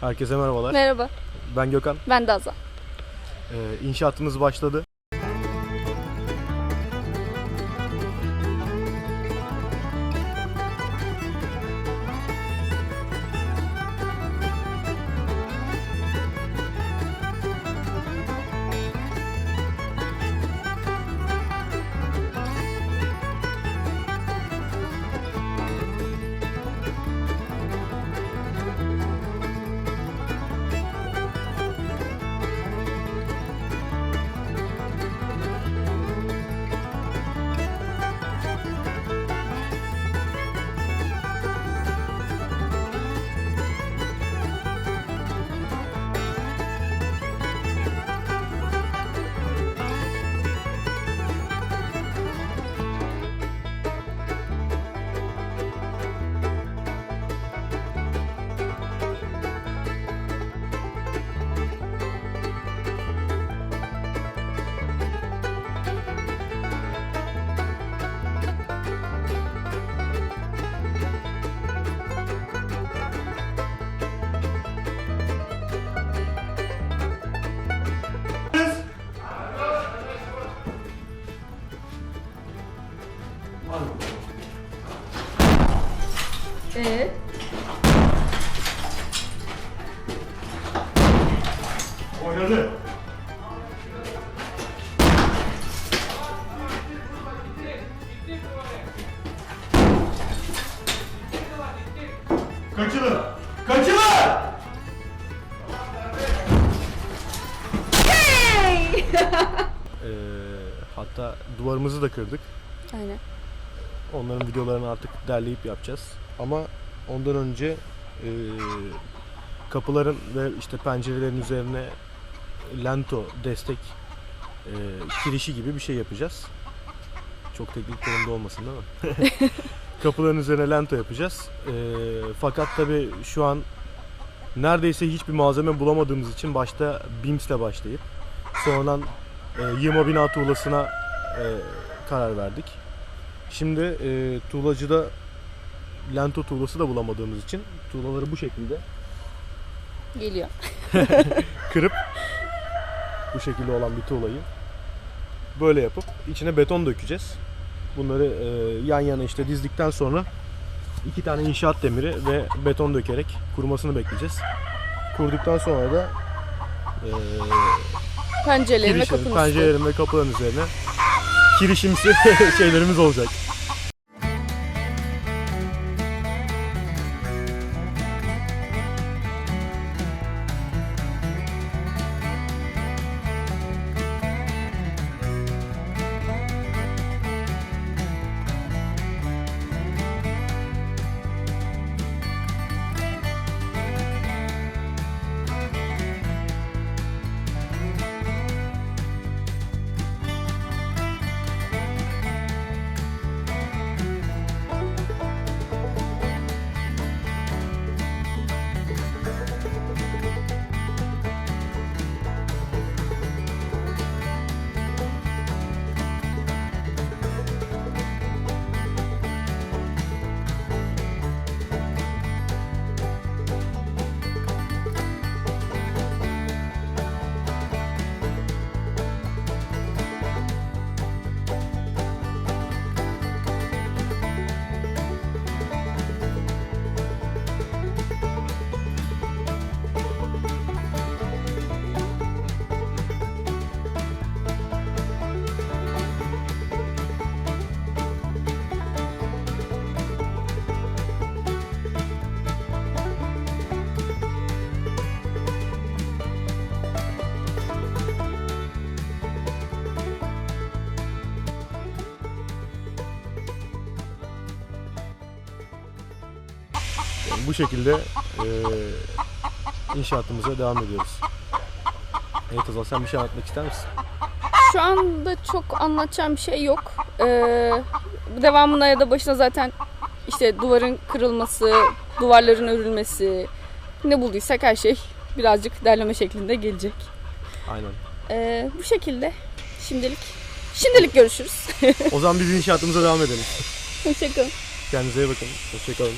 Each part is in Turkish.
Herkese merhabalar. Merhaba, Ben Gökhan. ben de Azam. Ee, inşaatımız başladı. Evet. Oynadı. Kaçılın! Kaçılın! Ee, hatta duvarımızı da kırdık. Aynen. Onların videolarını artık derleyip yapacağız. Ama ondan önce e, kapıların ve işte pencerelerin üzerine lento destek e, kirişi gibi bir şey yapacağız. Çok teknik terimde olmasın değil mi? Kapıların üzerine lento yapacağız. E, fakat tabi şu an neredeyse hiçbir malzeme bulamadığımız için başta BIMS'le başlayıp sonradan e, yığma bina tuğlasına e, karar verdik. Şimdi e, tuğlacıda lento tuğlası da bulamadığımız için tuğlaları bu şekilde Geliyor. kırıp bu şekilde olan bir tuğlayı böyle yapıp içine beton dökeceğiz. Bunları e, yan yana işte dizdikten sonra iki tane inşaat demiri ve beton dökerek kurumasını bekleyeceğiz. Kurduktan sonra da e, Pencerelerin ve kirişlerin, kapının üstü. pencerelerin ve kapıların üzerine kirişimsi şeylerimiz olacak. Yani bu şekilde e, inşaatımıza devam ediyoruz. Evet Azal sen bir şey anlatmak ister misin? Şu anda çok anlatacağım bir şey yok. Ee, devamına ya da başına zaten işte duvarın kırılması, duvarların örülmesi, ne bulduysak her şey birazcık derleme şeklinde gelecek. Aynen. Ee, bu şekilde şimdilik. Şimdilik görüşürüz. O zaman biz inşaatımıza devam edelim. Hoşçakalın. Kendinize iyi bakın. Hoşçakalın.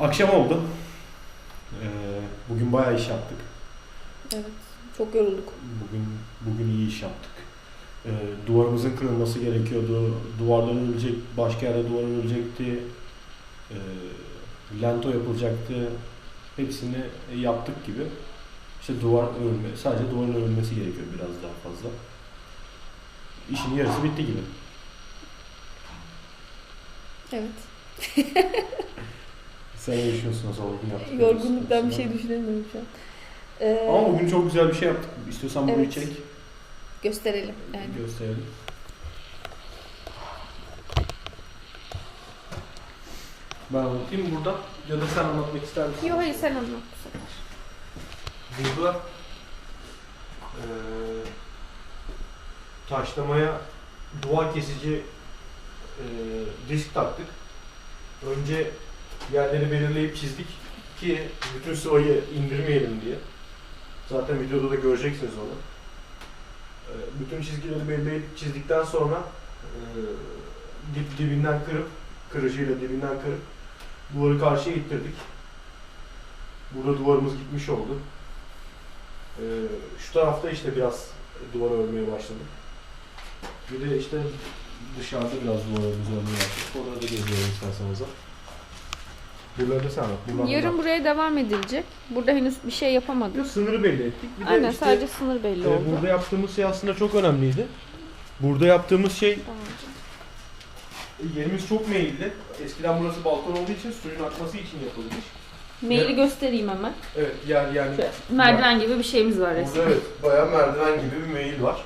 Akşam oldu. Ee, bugün bayağı iş yaptık. Evet. Çok yorulduk. Bugün bugün iyi iş yaptık. Ee, duvarımızın kırılması gerekiyordu. Duvarlar örülecek, başka yerde duvar örülecekti. Ee, lento yapılacaktı. Hepsini yaptık gibi. İşte duvar örülme, sadece duvarın örülmesi gerekiyor biraz daha fazla. İşin yarısı bitti gibi. Evet. Sen düşünüyorsun o? Yorgunluktan bir şey düşünemiyorum şu an. Ee, Ama bugün çok güzel bir şey yaptık. İstiyorsan bunu Evet. çek, gösterelim yani. gösterelim. Ben anlatayım burada ya da sen anlatmak ister misin? Yok hayır sen anlat bu sefer. Burada eee taşlamaya duvar kesici eee disk taktık. Önce yerleri belirleyip çizdik ki bütün sıvayı indirmeyelim diye. Zaten videoda da göreceksiniz onu. Eee, bütün çizgileri belirleyip çizdikten sonra eee, dip dibinden kırıp kırıcıyla dibinden kırıp duvarı karşıya ittirdik. Burada duvarımız gitmiş oldu. Ee, şu tarafta işte biraz duvar örmeye başladık. Bir de işte dışarıda biraz duvarımızı örmeye başladık. Onları da geziyorum isterseniz. Buraları da sen. Buradan Yarın buraya devam edilecek. Burada henüz bir şey yapamadık. sınırı belli ettik. Bir de Aynen işte, sadece sınır belli e, oldu. burada yaptığımız şey aslında çok önemliydi. Burada yaptığımız şey Tamam. yerimiz çok meyilli. Eskiden burası balkon olduğu için suyun akması için yapılmış. Maili göstereyim hemen. Evet yer yani Şöyle, merdiven gibi bir şeyimiz var resmen. Burada evet bayağı merdiven gibi bir meyil var.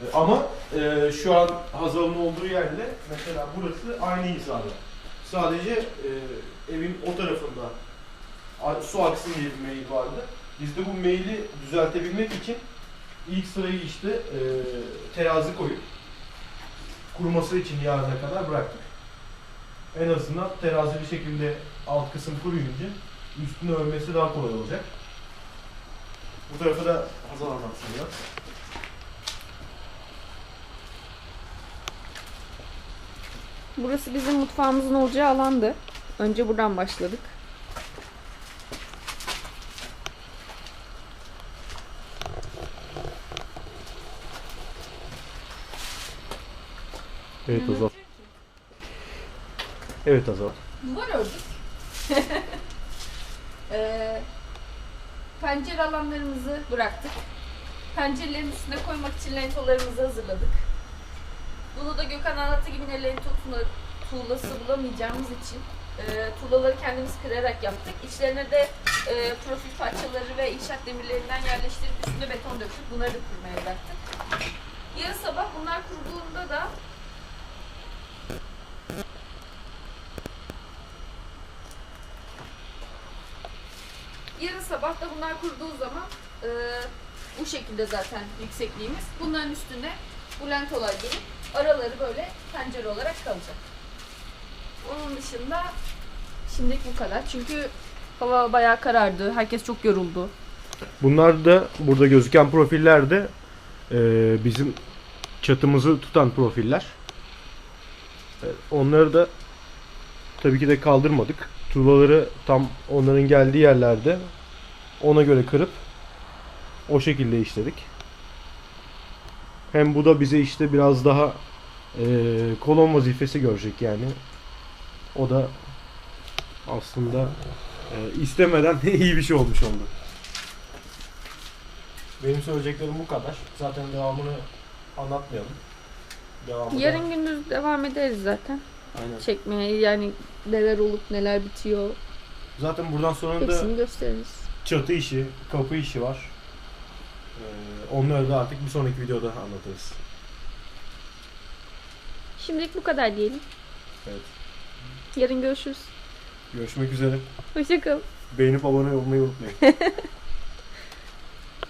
E, Ama e, şu an Hazal'ın olduğu yerde mesela burası aynı hizada. Sadece e, evin o tarafında su aksın diye bir meyil vardı. Biz de bu meyili düzeltebilmek için ilk sırayı işte e, terazi koyup kuruması için yarına kadar bıraktık. En azından terazili şekilde alt kısım kuruyunca üstünü örmesi daha kolay olacak. Bu tarafa da Hazal anlatsın biraz. Burası bizim mutfağımızın olacağı alandı. Önce buradan başladık. Evet Hazal. Evet Hazal. Duvar ördük. Ee, pencere alanlarımızı bıraktık. Pencerelerin üstüne koymak için lentolarımızı hazırladık. Bunu da Gökhan anlattığı gibi yine lento tuğla- tuğlası bulamayacağımız için e, tuğlaları kendimiz kırarak yaptık. İçlerine de e, profil parçaları ve inşaat demirlerinden yerleştirip üstüne beton döktük. Bunları da kurmaya bıraktık. Yarın sabah bunlar kuruduğunda da Yarın sabah da bunlar kurduğu zaman e, bu şekilde zaten yüksekliğimiz. Bunların üstüne bu lentolar gelip araları böyle pencere olarak kalacak. Onun dışında şimdilik bu kadar. Çünkü hava bayağı karardı. Herkes çok yoruldu. Bunlar da burada gözüken profiller de e, bizim çatımızı tutan profiller. E, onları da tabii ki de kaldırmadık. Tuğlaları tam onların geldiği yerlerde ona göre kırıp o şekilde işledik. Hem bu da bize işte biraz daha e, kolon vazifesi görecek yani. O da aslında e, istemeden iyi bir şey olmuş oldu. Benim söyleyeceklerim bu kadar. Zaten devamını anlatmayalım. Devamı da- Yarın gündüz devam ederiz zaten. Aynen. Çekmeye yani neler olup neler bitiyor. Zaten buradan sonra da Hepsini gösteririz. çatı işi, kapı işi var. Ee, onları da artık bir sonraki videoda anlatırız. Şimdilik bu kadar diyelim. Evet. Yarın görüşürüz. Görüşmek üzere. Hoşçakalın. Beğenip abone olmayı unutmayın.